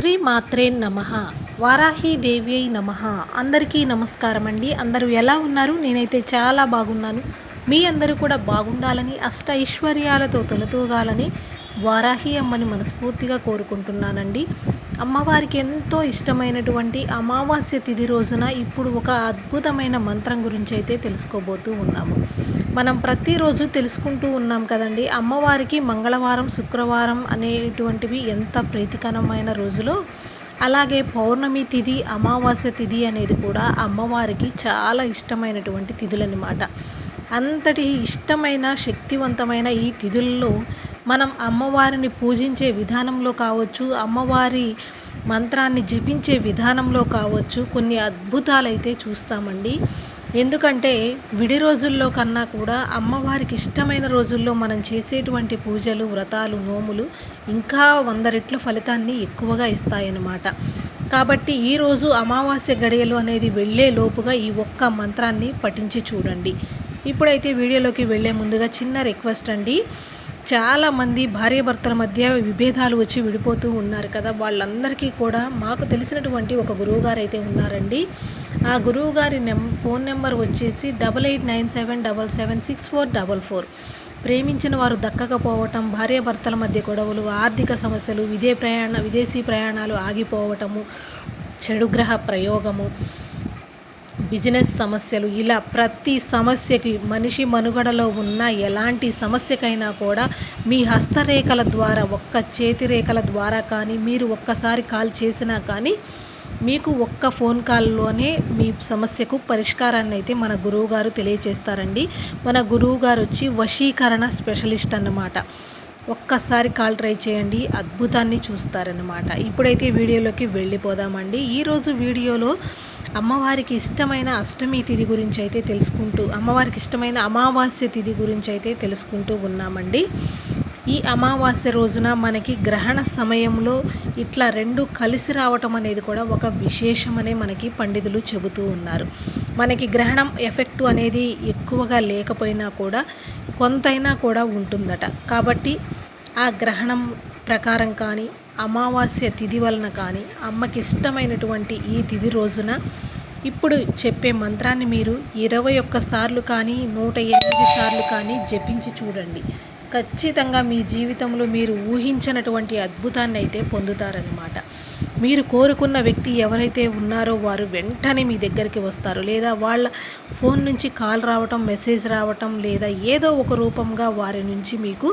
శ్రీ మాత్రే నమ. వారాహి నమ. అందరికీ నమస్కారం అండి. అందరూ ఎలా ఉన్నారు? నేనైతే చాలా బాగున్నాను. మీ అందరూ కూడా బాగుండాలని అష్ట ఐశ్వర్యాలతో తొలతూగాలని వారాహి అమ్మని మనస్ఫూర్తిగా కోరుకుంటున్నానండి. అమ్మవారికి ఎంతో ఇష్టమైనటువంటి అమావాస్య తిథి రోజున ఇప్పుడు ఒక అద్భుతమైన మంత్రం గురించి అయితే తెలుసుకోబోతూ ఉన్నాము. మనం ప్రతిరోజు తెలుసుకుంటూ ఉన్నాం కదండి. అమ్మవారికి మంగళవారం శుక్రవారం అనేటువంటివి ఎంత ప్రీతికరమైన రోజులో. అలాగే పౌర్ణమి తిథి అమావాస్య తిథి అనేది కూడా అమ్మవారికి చాలా ఇష్టమైనటువంటి తిథులన్నమాట. అంతటి ఇష్టమైన శక్తివంతమైన ఈ తిథుల్లో మనం అమ్మవారిని పూజించే విధానంలో కావచ్చు అమ్మవారి మంత్రాన్ని జపించే విధానంలో కావచ్చు కొన్ని అద్భుతాలైతే చూస్తామండి. ఎందుకంటే విడి రోజుల్లో కన్నా కూడా అమ్మవారికి ఇష్టమైన రోజుల్లో మనం చేసేటువంటి పూజలు వ్రతాలు నోములు ఇంకా వంద రెట్లు ఫలితాన్ని ఎక్కువగా ఇస్తాయన్నమాట. కాబట్టి ఈరోజు అమావాస్య గడియలు అనేది వెళ్ళే లోపుగా ఈ ఒక్క మంత్రాన్ని పఠించి చూడండి. ఇప్పుడైతే వీడియోలోకి వెళ్ళే ముందుగా చిన్న రిక్వెస్ట్ అండి. చాలామంది భార్యాభర్తల మధ్య విభేదాలు వచ్చి విడిపోతూ ఉన్నారు కదా. వాళ్ళందరికీ కూడా మాకు తెలిసినటువంటి ఒక గురువుగారు అయితే ఉన్నారండి. ఆ గురువుగారి నెం ఫోన్ నెంబర్ వచ్చేసి double eight nine seven double seven six four double four. ప్రేమించిన వారు దక్కకపోవటం భార్యాభర్తల మధ్య గొడవలు ఆర్థిక సమస్యలు విదే ప్రయాణ విదేశీ ప్రయాణాలు ఆగిపోవటము చెడుగ్రహ ప్రయోగము బిజినెస్ సమస్యలు ఇలా ప్రతి సమస్యకి మనిషి మనుగడలో ఉన్న ఎలాంటి సమస్యకైనా కూడా మీ హస్తరేఖల ద్వారా ఒక్క చేతిరేఖల ద్వారా కానీ మీరు ఒక్కసారి కాల్ చేసినా కానీ మీకు ఒక్క ఫోన్ కాల్లోనే మీ సమస్యకు పరిష్కారాన్ని అయితే మన గురువు గారు తెలియచేస్తారండి. మన గురువు గారు వచ్చి వశీకరణ స్పెషలిస్ట్ అన్నమాట. ఒక్కసారి కాల్ ట్రై చేయండి అద్భుతాన్ని చూస్తారనమాట ఇప్పుడైతే వీడియోలోకి వెళ్ళిపోదామండి. ఈరోజు వీడియోలో అమ్మవారికి ఇష్టమైన అష్టమి తిథి గురించి అయితే తెలుసుకుంటూ అమ్మవారికి ఇష్టమైన అమావాస్య తిథి గురించి అయితే తెలుసుకుంటూ ఉన్నామండి. ఈ అమావాస్య రోజున మనకి గ్రహణ సమయంలో ఇట్లా రెండు కలిసి రావటం అనేది కూడా ఒక విశేషమనే మనకి పండితులు చెబుతూ ఉన్నారు. మనకి గ్రహణం ఎఫెక్ట్ అనేది ఎక్కువగా లేకపోయినా కూడా కొంతైనా కూడా ఉంటుందట. కాబట్టి ఆ గ్రహణం ప్రకారం కానీ అమావాస్య తిథి వలన కానీ అమ్మకి ఇష్టమైనటువంటి ఈ తిథి రోజున ఇప్పుడు చెప్పే మంత్రాన్ని మీరు ఇరవై ఒక్కసార్లు కానీ నూట ఎనిమిది సార్లు కానీ జపించి చూడండి. ఖచ్చితంగా మీ జీవితంలో మీరు ఊహించినటువంటి అద్భుతాన్ని అయితే పొందుతారనమాట మీరు కోరుకున్న వ్యక్తి ఎవరైతే ఉన్నారో వారు వెంటనే మీ దగ్గరికి వస్తారు. లేదా వాళ్ళ ఫోన్ నుంచి కాల్ రావటం మెసేజ్ రావటం లేదా ఏదో ఒక రూపంగా వారి నుంచి మీకు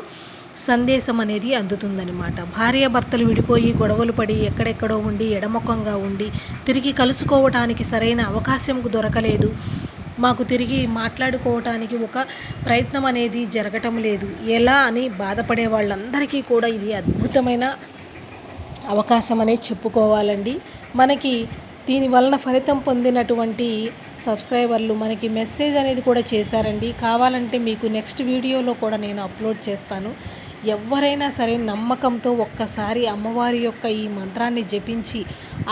సందేశం అనేది అందుతుందనమాట భార్యాభర్తలు విడిపోయి గొడవలు పడి ఎక్కడెక్కడో ఉండి ఎడమొఖంగా ఉండి తిరిగి కలుసుకోవటానికి సరైన అవకాశం దొరకలేదు. మాకు తిరిగి మాట్లాడుకోవటానికి ఒక ప్రయత్నం అనేది జరగటం లేదు. ఎలా అని బాధపడే వాళ్ళందరికీ కూడా ఇది అద్భుతమైన అవకాశం అనేది చెప్పుకోవాలండి. మనకి దీని వలన ఫలితం పొందినటువంటి సబ్స్క్రైబర్లు మనకి మెసేజ్ అనేది కూడా చేశారండి. కావాలంటే మీకు నెక్స్ట్ వీడియోలో కూడా నేను అప్లోడ్ చేస్తాను. ఎవరైనా సరే నమ్మకంతో ఒక్కసారి అమ్మవారి యొక్క ఈ మంత్రాన్ని జపించి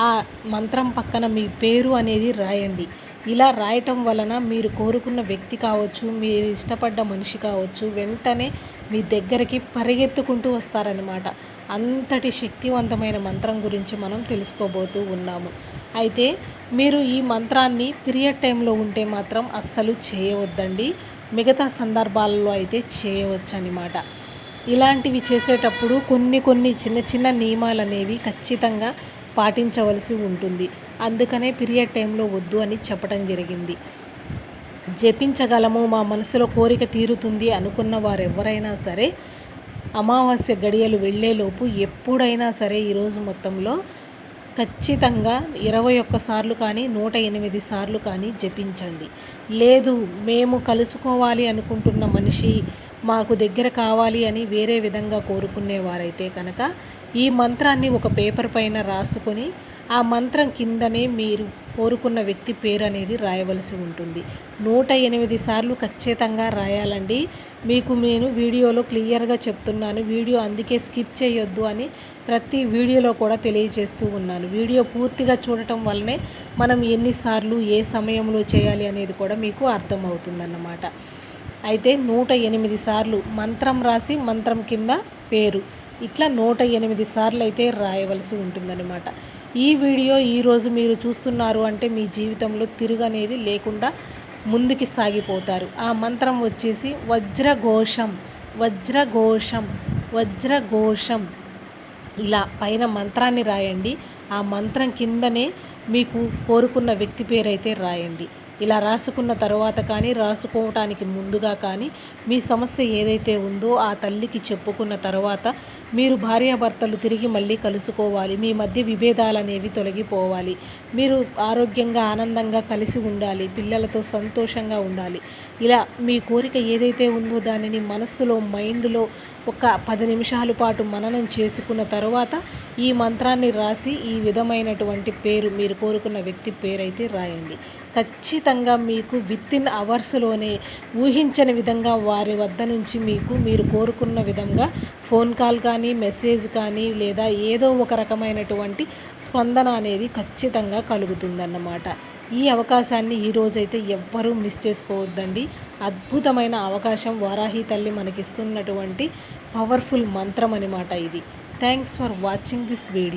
ఆ మంత్రం పక్కన మీ పేరు అనేది రాయండి. ఇలా రాయటం వలన మీరు కోరుకున్న వ్యక్తి కావచ్చు మీరు ఇష్టపడ్డ మనిషి కావచ్చు వెంటనే మీ దగ్గరికి పరిగెత్తుకుంటూ వస్తారనమాట అంతటి శక్తివంతమైన మంత్రం గురించి మనం తెలుసుకోబోతూ ఉన్నాము. అయితే మీరు ఈ మంత్రాన్ని పీరియడ్ టైంలో ఉంటే మాత్రం అస్సలు చేయవద్దండి. మిగతా సందర్భాలలో అయితే చేయవచ్చు అనమాట ఇలాంటివి చేసేటప్పుడు కొన్ని కొన్ని చిన్న చిన్న నియమాలు అనేవి ఖచ్చితంగా పాటించవలసి ఉంటుంది. అందుకనే పీరియడ్ టైంలో వద్దు అని చెప్పడం జరిగింది. జపించగలము మా మనసులో కోరిక తీరుతుంది అనుకున్న వారెవరైనా సరే అమావాస్య గడియలు వెళ్ళేలోపు ఎప్పుడైనా సరే ఈరోజు మొత్తంలో ఖచ్చితంగా ఇరవై ఒక్క సార్లు కానీ నూట ఎనిమిది సార్లు కానీ జపించండి. లేదు మేము కలుసుకోవాలి అనుకుంటున్న మనిషి మాకు దగ్గర కావాలి అని వేరే విధంగా కోరుకునేవారైతే కనుక ఈ మంత్రాన్ని ఒక పేపర్ పైన రాసుకొని ఆ మంత్రం కిందనే మీరు కోరుకున్న వ్యక్తి పేరు అనేది రాయవలసి ఉంటుంది. నూట ఎనిమిది సార్లు ఖచ్చితంగా రాయాలండి. మీకు నేను వీడియోలో క్లియర్గా చెప్తున్నాను. వీడియో అందుకే స్కిప్ చేయొద్దు అని ప్రతి వీడియోలో కూడా తెలియజేస్తూ ఉన్నాను. వీడియో పూర్తిగా చూడటం వల్లనే మనం ఎన్నిసార్లు ఏ సమయంలో చేయాలి అనేది కూడా మీకు అర్థమవుతుందన్నమాట. అయితే నూట ఎనిమిది సార్లు మంత్రం రాసి మంత్రం కింద పేరు. ఇట్లా నూట ఎనిమిది సార్లు అయితే రాయవలసి ఉంటుందన్నమాట. ఈ వీడియో ఈరోజు మీరు చూస్తున్నారు అంటే మీ జీవితంలో తిరుగనేది లేకుండా ముందుకి సాగిపోతారు. ఆ మంత్రం వచ్చేసి వజ్రఘోషం వజ్రఘోషం వజ్రఘోషం. ఇలా పైన మంత్రాన్ని రాయండి. ఆ మంత్రం కిందనే మీకు కోరుకున్న వ్యక్తి పేరైతే రాయండి. ఇలా రాసుకున్న తర్వాత కానీ రాసుకోవటానికి ముందుగా కానీ మీ సమస్య ఏదైతే ఉందో ఆ తల్లికి చెప్పుకున్న తర్వాత మీరు భార్యాభర్తలు తిరిగి మళ్ళీ కలుసుకోవాలి. మీ మధ్య విభేదాలు అనేవి తొలగిపోవాలి. మీరు ఆరోగ్యంగా ఆనందంగా కలిసి ఉండాలి. పిల్లలతో సంతోషంగా ఉండాలి. ఇలా మీ కోరిక ఏదైతే ఉందో దానిని మనస్సులో మైండ్లో ఒక పది నిమిషాల పాటు మననం చేసుకున్న తర్వాత ఈ మంత్రాన్ని రాసి ఈ విధమైనటువంటి పేరు మీరు కోరుకున్న వ్యక్తి పేరైతే రాయండి. ఖచ్చితంగా మీకు విత్ ఇన్ అవర్స్లోనే ఊహించని విధంగా వారి వద్ద నుంచి మీకు మీరు కోరుకున్న విధంగా ఫోన్ కాల్ కానీ కానీ మెసేజ్ కానీ లేదా ఏదో ఒక రకమైనటువంటి స్పందన అనేది ఖచ్చితంగా కలుగుతుందన్నమాట. ఈ అవకాశాన్ని ఈరోజైతే ఎవ్వరూ మిస్ చేసుకోవద్దండి. అద్భుతమైన అవకాశం వారాహి తల్లి మనకిస్తున్నటువంటి పవర్ఫుల్ మంత్రం అనమాట ఇది. Thanks for watching this video.